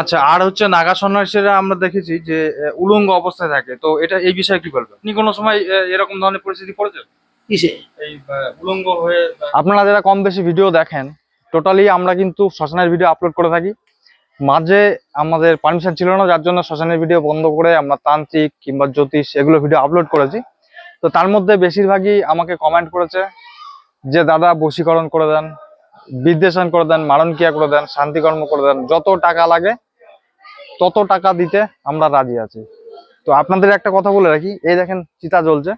আচ্ছা আর হচ্ছে নাগা সন্ন্যাসীরা আমরা দেখেছি যে উলঙ্গ অবস্থায় থাকে। তো এটা এই বিষয়ে কি বলবেন? আপনি কোনো সময় এরকম ধরনের পরিস্থিতি পড়েছেন? কিসে? এই উলঙ্গ হয়ে আপনারা যারা কম বেশি ভিডিও দেখেন টোটালি আমরা কিন্তু শ্মশানের ভিডিও আপলোড করে থাকি। মাঝে আমাদের পারমিশন ছিল না যার জন্য শ্মশানের ভিডিও বন্ধ করে আমরা তান্ত্রিক কিংবা জ্যোতিষ এগুলো ভিডিও আপলোড করেছি। তো তার মধ্যে বেশিরভাগই আমাকে কমেন্ট করেছে যে দাদা বশীকরণ করে দেন বিদ্বেষণ করে দেন মারণ ক্রিয়া করে দেন শান্তিকর্ম করে দেন যত টাকা লাগে তত টাকা দিতে আমরা রাজি আছি। তো আপনাদের একটা কথা বলে রাখি, এই দেখেন চিতা জ্বলছে।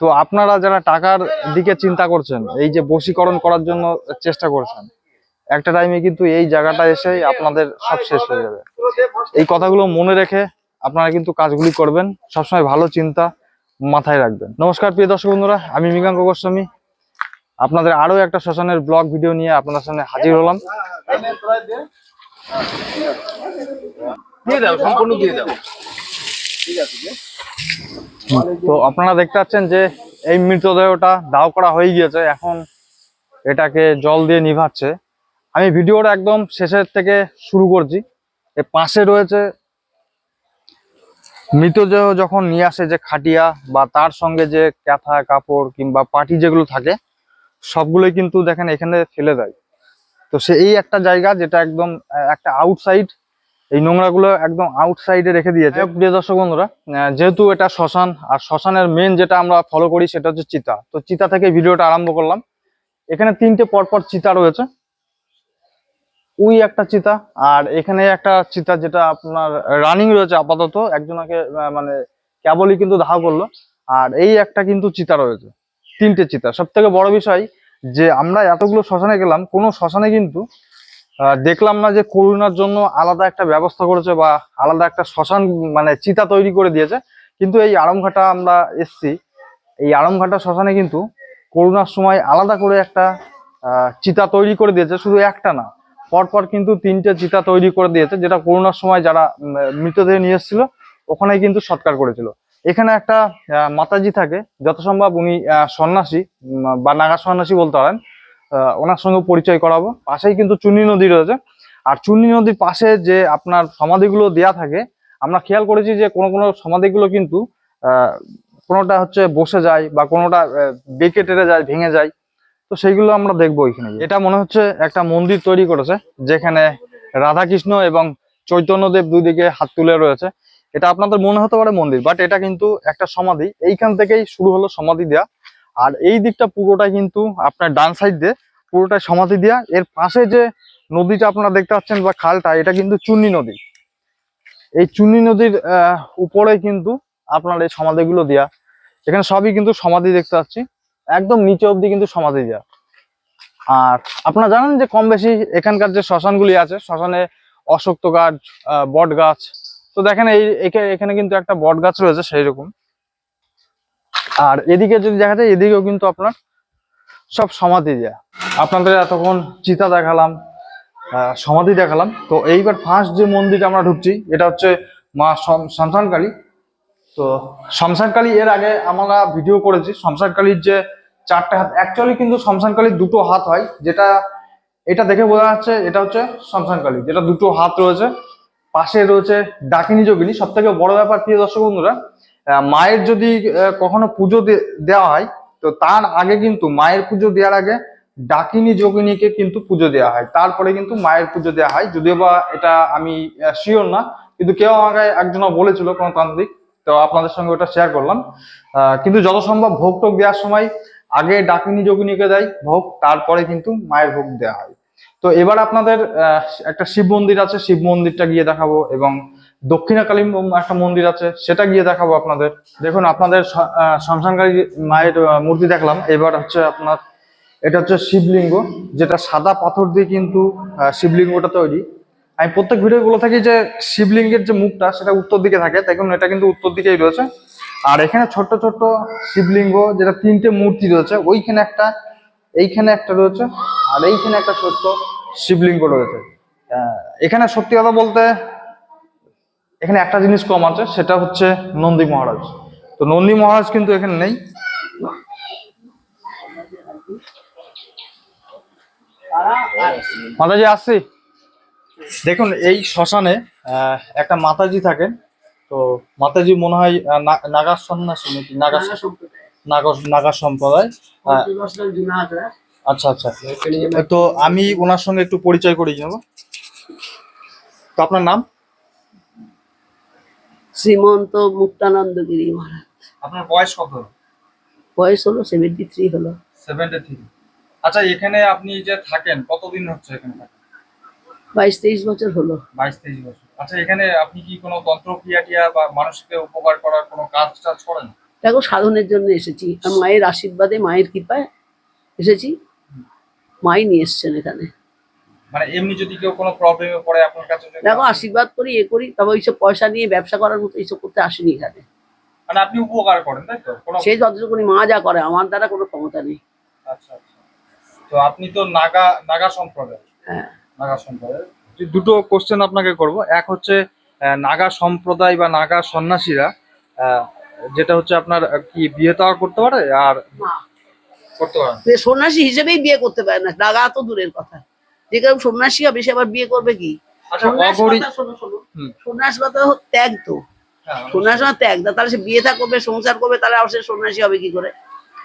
তো আপনারা যারা টাকার দিকে চিন্তা করছেন, এই যে বশীকরণ করার জন্য চেষ্টা করছেন, একটা টাইমে কিন্তু এই জায়গাটা এসে আপনাদের সব শেষ হয়ে যাবে। এই কথাগুলো মনে রেখে আপনারা কিন্তু কাজগুলি করবেন, সবসময় ভালো চিন্তা মাথায় রাখবেন। নমস্কার, প্রিয় দর্শক বন্ধুরা, আমি মৃগাঙ্ক গোস্বামী। আপনাদের আরও একটা শ্মশানের ব্লগ, ভিডিও নিয়ে আপনাদের সামনে হাজির হলাম। তো আপনারা দেখতে পাচ্ছেন যে এই মৃতদেহটা দাও করা হয়ে গিয়েছে, এখন এটাকে জল দিয়ে নিভাচ্ছে। আমি ভিডিওটা একদম শেষের থেকে শুরু করছি। এর পাশে রয়েছে মৃতদেহ যখন নিয়ে আসে যে খাটিয়া বা তার সঙ্গে যে ক্যাথা, কাপড় কিংবা পাটি যেগুলো থাকে, সবগুলোই কিন্তু দেখেন এখানে ফেলে দেয়। তো সে এই একটা জায়গা যেটা একদম একটা আউটসাইড এই নোংরাগুলো একদম আউটসাইডে রেখে দিয়েছে। প্রিয় দর্শক বন্ধুরা যেহেতু এটা শ্মশান, আর শ্মশানের মেন যেটা আমরা ফলো করি সেটা হচ্ছে চিতা। তো চিতা থেকে ভিডিওটা আরম্ভ করলাম। এখানে তিনটে পরপর চিতা রয়েছে। ওই একটা চিতা, আর এখানে একটা চিতা যেটা আপনার রানিং রয়েছে আপাতত। একজনকে মানে কেবলই কিন্তু দাহ করল। আর এই একটা কিন্তু চিতা রয়েছে। তিনটে চিতা। সব থেকে বড় বিষয় যে আমরা এতগুলো শ্মশানে গেলাম, কোনো শ্মশানে কিন্তু দেখলাম না যে করোনার জন্য আলাদা একটা ব্যবস্থা করেছে বা আলাদা একটা শ্মশান মানে চিতা তৈরি করে দিয়েছে। কিন্তু এই আড়ংঘাটা আমরা এসছি। এই আড়ংঘাটা শ্মশানে কিন্তু করোনার সময় আলাদা করে একটা চিতা তৈরি করে দিয়েছে, শুধু একটা না। পরপর কিন্তু তিনটে চিতা তৈরি করে দিয়েছে, যেটা করোনার সময় যারা মৃতদেহ নিয়ে এসেছিল, ওখানে কিন্তু সৎকার করেছিল। এখানে একটা মাতাজি থাকে। যত সম্ভব উনি সন্ন্যাসী বা নাগা সন্ন্যাসী বলতে পারেন। ওনার সঙ্গে পরিচয় করাবো। পাশেই কিন্তু চুন্নি নদী রয়েছে। আর চুন্নি নদীর পাশে যে আপনার সমাধিগুলো দেয়া থাকে, আমরা খেয়াল করেছি যে কোনো কোনো সমাধিগুলো কিন্তু কোনোটা হচ্ছে বসে যায় বা কোনোটা বেঁকে টেরে যায়, ভেঙে যায়। তো সেইগুলো আমরা দেখব এখানে এটা মনে হচ্ছে একটা মন্দির তৈরি করেছে, যেখানে রাধাকৃষ্ণ এবং চৈতন্যদেব দুই দিকে হাত তুলে রয়েছে। এটা আপনাদের মনে হতে পারে মন্দির বাট এটা কিন্তু একটা সমাধি। এইখান থেকেই শুরু হলো সমাধি দেয়া। আর এই দিকটা পুরোটাই কিন্তু আপনার ডান সাইড দিয়ে পুরোটাই সমাধি দেয়া। এর পাশে যে নদীটা আপনারা দেখতে পাচ্ছেন বা খালটা, এটা কিন্তু চুন্নি নদী। এই চুন্নি নদীর উপরে কিন্তু আপনার এই সমাধিগুলো দেয়া। এখানে সবই কিন্তু সমাধি দেখতে পাচ্ছি। একদম নিচে অবধি কিন্তু সমাধি দেয়া। আর আপনারা জানেন যে কম বেশি এখানকার যে শ্মশানগুলি আছে, শ্মশানে অশক্ত গাছ বট গাছ তো দেখেন এই এখা- এখানে কিন্তু একটা বট গাছ রয়েছে সেই রকম আর এদিকে যদি দেখা যায়, এদিকেও কিন্তু আপনার সব সমাধি দেয়া। আপনাদের এতক্ষণ চিতা দেখালাম সমাধি দেখালাম। তো এইবার ফার্স্ট যে মন্দিরে আমরা ঢুকছি, এটা হচ্ছে মা শম- শ্মশানকালী। তো শ্মশানকালী এর আগে আমরা ভিডিও করেছি। শ্মশানকালীর যে চারটে হাত অ্যাকচুয়ালি কিন্তু শ্মশানকালীর দুটো হাত হয়। যেটা, এটা দেখে বোঝা যাচ্ছে, এটা হচ্ছে শ্মশানকালী। যেটা দুটো হাত রয়েছে পাশে রয়েছে ডাকিনী যোগিনী। সব থেকে বড় ব্যাপার, প্রিয় দর্শক বন্ধুরা মায়ের যদি কখনো পুজো দেওয়া হয়, তো তার আগে কিন্তু মায়ের পুজো দেওয়ার আগে ডাকিনী যোগিনীকে কিন্তু পুজো দেওয়া হয়। তারপরে কিন্তু মায়ের পুজো দেওয়া হয়। যদিও বা এটা আমি শিওর না, কিন্তু কেউ আমাকে একজন বলেছিল কোনো তান্ত্রিক তো আপনাদের সঙ্গে ওটা শেয়ার করলাম। কিন্তু যত সম্ভব ভোগ টোগ দেওয়ার সময় আগে ডাকিনী যোগিনীকে দেয় ভোগ, তারপরে কিন্তু মায়ের ভোগ দেওয়া হয়। তো এবার আপনাদের একটা শিব মন্দির আছে শিব মন্দিরটা গিয়ে দেখাবো এবং দক্ষিণাকালী ম- একটা মন্দির আছে সেটা গিয়ে দেখাবো আপনাদের। দেখুন আপনাদের শ- আহ, মায়ের মূর্তি দেখলাম। এবার হচ্ছে আপনার এটা হচ্ছে শিবলিঙ্গ যেটা সাদা পাথর দিয়ে কিন্তু শিবলিঙ্গটা তৈরি। আমি প্রত্যেক ভিডিও বলে থাকি যে শিবলিঙ্গের যে মুখটা সেটা উত্তর দিকে থাকে। দেখুন এটা কিন্তু উত্তর দিকেই রয়েছে। আর এখানে ছোট্ট ছোট্ট শিবলিঙ্গ যেটা তিনটে মূর্তি রয়েছে ওইখানে একটা এইখানে একটা রয়েছে আর এইখানে একটা ছোট্ট শিবলিঙ্গ রয়েছে। এখানে সত্যি কথা বলতে এখানে একটা জিনিস কম আছে সেটা হচ্ছে নন্দী মহারাজ। তো নন্দী মহারাজ কিন্তু এখানে নেই। মাতাজি আসছি। দেখুন এই শ্মশানে একটা মাতাজি থাকেন। তো মাতাজি মনে হয় আহ, না- নাগা সন্ন্যাসী নাগা নাগা সম্প্রদায়। আচ্ছা আচ্ছা। তো আমি ওনার সঙ্গে একটু পরিচয় করিয়ে নেব। তো আপনার নাম? শ্রীমন্ত মুক্তানন্দ গিরি মহারাজ। আপনার বয়স কত? বয়স হলো সেভেন্টি থ্রি হলো। সেভেন্টি থ্রি আচ্ছা এখানে আপনি যে থাকেন কতদিন হচ্ছে এখানে থাকেন? বাইশ তেইশ বছর হলো। বাইশ তেইশ বছর। আচ্ছা এখানে আপনি কি কোনো তন্ত্রক্রিয়া টিয়া বা মানুষকে উপকার করার কোনো কাজ টাজ করেন? দেখো সাধনের জন্য এসেছি। মায়ের আশীর্বাদে মায়ের কৃপায় এসেছি। মাই নিয়ে এসছেন এখানে। মানে এমনি যদি কেউ কোনো প্রবলেমে পড়ে আপনার কাছে দেখো আশীর্বাদ করি এ করি তবে ওইসব পয়সা নিয়ে ব্যবসা করার মতো এইসব করতে আসিনি এখানে। মানে আপনি উপকার করেন তাই তো? সেই যতটুকুনি মা যা করে আমার দ্বারা কোনো ক্ষমতা নেই। আচ্ছা আচ্ছা। তো আপনি তো নাগা নাগা সম্প্রদায়। হ্যাঁ। নাগা সম্প্রদায়। দুটো কোশ্চেন আপনাকে করব। এক হচ্ছে নাগা সম্প্রদায় বা নাগা সন্ন্যাসীরা যেটা হচ্ছে আপনার কি বিয়ে তাওয়া করতে পারে? আর করতে পারে না। সন্ন্যাসী হিসেবেই বিয়ে করতে পারে না লাগা তো দূরের কথা। যে কেউ সন্ন্যাসী হবে সে আবার বিয়ে করবে কি? আচ্ছা সন্ন্যাস কথা ত্যাগ তো। হ্যাঁ, সন্ন্যাস ত্যাগ। তাহলে সে বিয়ে থা করবে সংসার করবে তাহলে আবার সে সন্ন্যাসী হবে কি করে?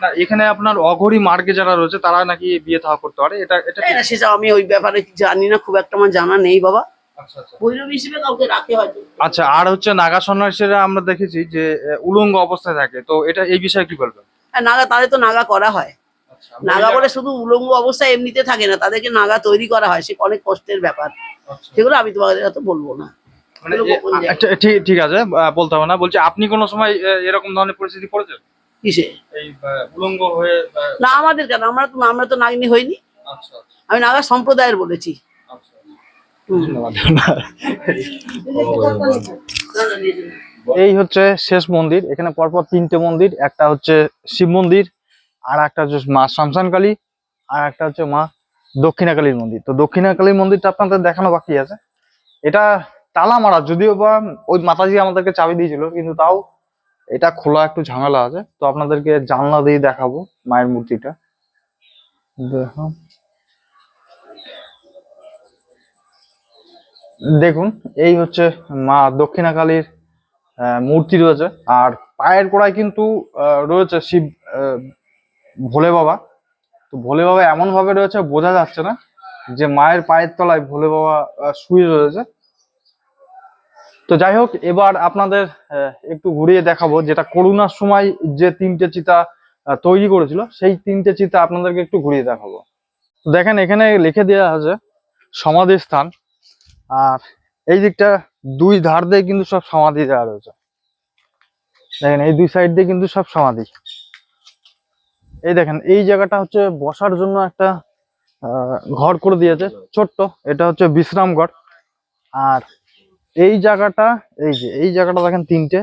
না এখানে আপনার অঘরি মার্গে যারা রয়েছে তারা নাকি বিয়ে থাওয়া করতে পারে? এটা এটা? সেটা আমি ওই ব্যাপারে জানি না খুব একটা আমার জানা নেই বাবা। আচ্ছা আচ্ছা। আচ্ছা আর হচ্ছে নাগা সন্ন্যাসীরা আমরা দেখেছি যে উলঙ্গ অবস্থায় থাকে। তো এটা এই বিষয়ে কি বলবেন? হ্যাঁ নাগা তাদের তো নাগা করা হয়। নাগা বলে শুধু উলঙ্গ অবস্থায় এমনিতে থাকে না তাদেরকে নাগা তৈরি করা হয় সে অনেক কষ্টের ব্যাপার। আচ্ছা। সেগুলো আমি তোমাদের হয়তো বলব না। মানে। আচ্ছা, ঠিক ঠিক আছে বলতে হবে না বলছি আপনি কোনো সময় এরকম ধরনের পরিস্থিতি পড়েছেন? কিসে? উলঙ্গ হয়ে না আমাদের কেন আমরা তো আমরা তো নাগিনী হইনি। আচ্ছা আচ্ছা। আমি নাগা সম্প্রদায়ের বলেছি। আচ্ছা এই হচ্ছে শেষ মন্দির এখানে পরপর তিনটে মন্দির একটা হচ্ছে শিব মন্দির আর একটা হচ্ছে মা শামসান কালী আর একটা হচ্ছে মা দক্ষিণাকালীর মন্দির। তো দক্ষিণাকালীর মন্দিরটা আপনাদের দেখানো বাকি আছে। এটা তালা মারা, যদিও বা ওই মাতাজি আমাদেরকে চাবি দিয়েছিল, কিন্তু তাও এটা খোলা একটু ঝামেলা আছে। তো আপনাদেরকে জানলা দিয়ে দেখাবো মায়ের মূর্তিটা। দেখো। দেখুন, এই হচ্ছে মা দক্ষিণাকালীর মূর্তি রয়েছে। আর পায়ের গোড়ায় কিন্তু রয়েছে শিব ভোলে বাবা। তো ভোলে বাবা এমন ভাবে রয়েছে, বোঝা যাচ্ছে না যে মায়ের পায়ের তলায় ভোলে বাবা শুয়ে রয়েছে। তো যাই হোক, এবার আপনাদের একটু ঘুরিয়ে দেখাবো যেটা করোনার সময় যে তিনটে চিতা তৈরি করেছিল, সেই তিনটে চিতা আপনাদেরকে একটু ঘুরিয়ে দেখাবো। দেখেন, এখানে লিখে দেওয়া আছে সমাধি স্থান আর এই দিকটা দুই ধার দিয়ে কিন্তু সব সমাধি দেওয়া রয়েছে। দেখেন, এই দুই সাইড দিয়ে কিন্তু সব সমাধি। এই দেখেন, এই জায়গাটা হচ্ছে বসার জন্য একটা ঘর করে দিয়েছে, ছোট্ট। এটা হচ্ছে বিশ্রাম ঘর আর এই জায়গাটা, এই যে, এই জায়গাটা দেখেন তিনটে।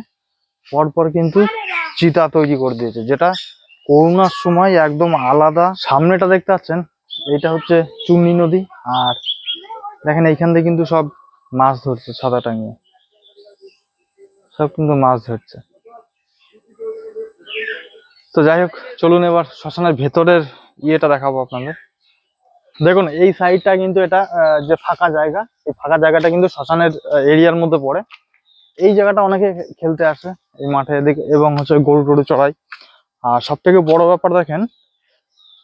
পরপর কিন্তু চিতা তৈরি করে দিয়েছে, যেটা করোনার সময় একদম আলাদা। সামনেটা দেখতে পাচ্ছেন, এটা হচ্ছে চুন্নি নদী। আর দেখেন, এইখান থেকে কিন্তু সব মাছ ধরছে ছাতা টাঙিয়ে। সব কিন্তু মাছ ধরছে। তো যাই হোক, চলুন এবার শ্মশানের ভেতরের ইয়েটা দেখাবো আপনাদের। দেখুন, এই সাইডটা কিন্তু এটা যে ফাঁকা জায়গা, এই ফাঁকা জায়গাটা কিন্তু শ্মশানের এরিয়ার মধ্যে পড়ে। এই জায়গাটা অনেকে খেলতে আসে, এই মাঠে এদিকে, এবং হচ্ছে গরু টরু চড়াই। আর সব থেকে বড় ব্যাপার দেখেন,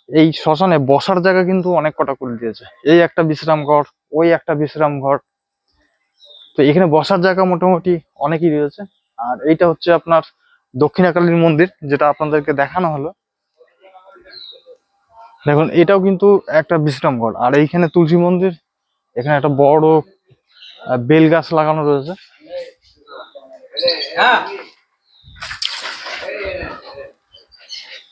এই শ্মশানে বসার জায়গা কিন্তু অনেক কটা করে দিয়েছে। এই একটা বিশ্রাম ঘর, ওই একটা বিশ্রাম ঘর। তো এখানে বসার জায়গা মোটামুটি অনেকই রয়েছে। আর এইটা হচ্ছে আপনার দক্ষিণাকালীর মন্দির, যেটা আপনাদেরকে দেখানো হলো। দেখুন, এটাও কিন্তু একটা বিশ্রাম ঘর আর এইখানে তুলসী মন্দির, এখানে একটা বড় বেল গাছ লাগানো রয়েছে।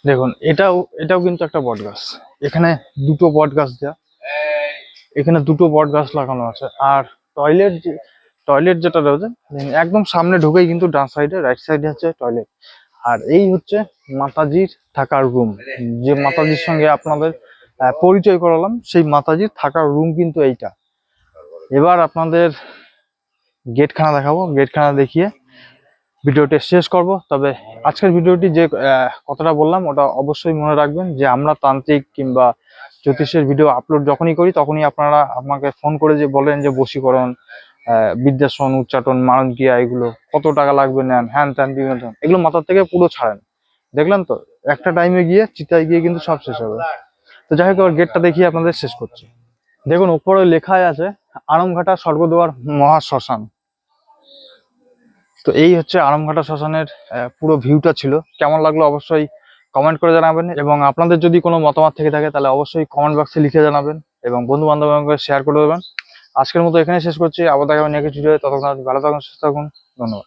দেখুন, এটাও এটাও কিন্তু একটা বট গাছ। এখানে দুটো বট গাছ দেওয়া এখানে দুটো বট গাছ লাগানো আছে। আর টয়লেট টয়লেট যেটা রয়েছে একদম সামনে ঢুকেই কিন্তু ডান সাইডে রাইট সাইডে হচ্ছে টয়লেট আর এই হচ্ছে মাতাজির থাকার রুম যে মাতাজির সঙ্গে আপনাদের পরিচয় করালাম, সেই মাতাজির থাকার রুম কিন্তু এইটা। এবার আপনাদের গেটখানা দেখাবো, গেটখানা দেখিয়ে ভিডিওটি শেষ করব। তবে আজকের ভিডিওটি যে কথাটা বললাম, ওটা অবশ্যই মনে রাখবেন যে আমরা তান্ত্রিক কিংবা জ্যোতিষের ভিডিও আপলোড যখনই করি, তখনই আপনারা আমাকে ফোন করে যে বলেন যে বশীকরণ বিদ্যাসন উচ্চাটন, মারণক্রিয়া, এগুলো কত টাকা লাগবে নেন? হ্যান ত্যান ধরনের। এগুলো মাথার থেকে পুরো ছাড়েন। দেখলেন তো? একটা টাইমে গিয়ে, চিতায় গিয়ে কিন্তু সব শেষ হবে। তো যাই হোক গেটটা দেখিয়ে আপনাদের শেষ করছি। দেখুন, উপরে লেখাই আছে, আরমঘাটা স্বর্গদুয়ার মহা শ্মশান তো এই হচ্ছে আরমঘাটা শ্মশানের পুরো ভিউটা ছিল। কেমন লাগল অবশ্যই কমেন্ট করে জানাবেন। এবং আপনাদের যদি কোনো মতামত থেকে থাকে, তাহলে অবশ্যই কমেন্ট বক্সে লিখে জানাবেন। এবং বন্ধু বান্ধবের শেয়ার করে দেবেন। আজকের মতো এখানে শেষ করছি। আবার দেখা হবে নেক্সট ভিডিও ততক্ষণ ভালো থাকুন, সুস্থ থাকুন। ধন্যবাদ।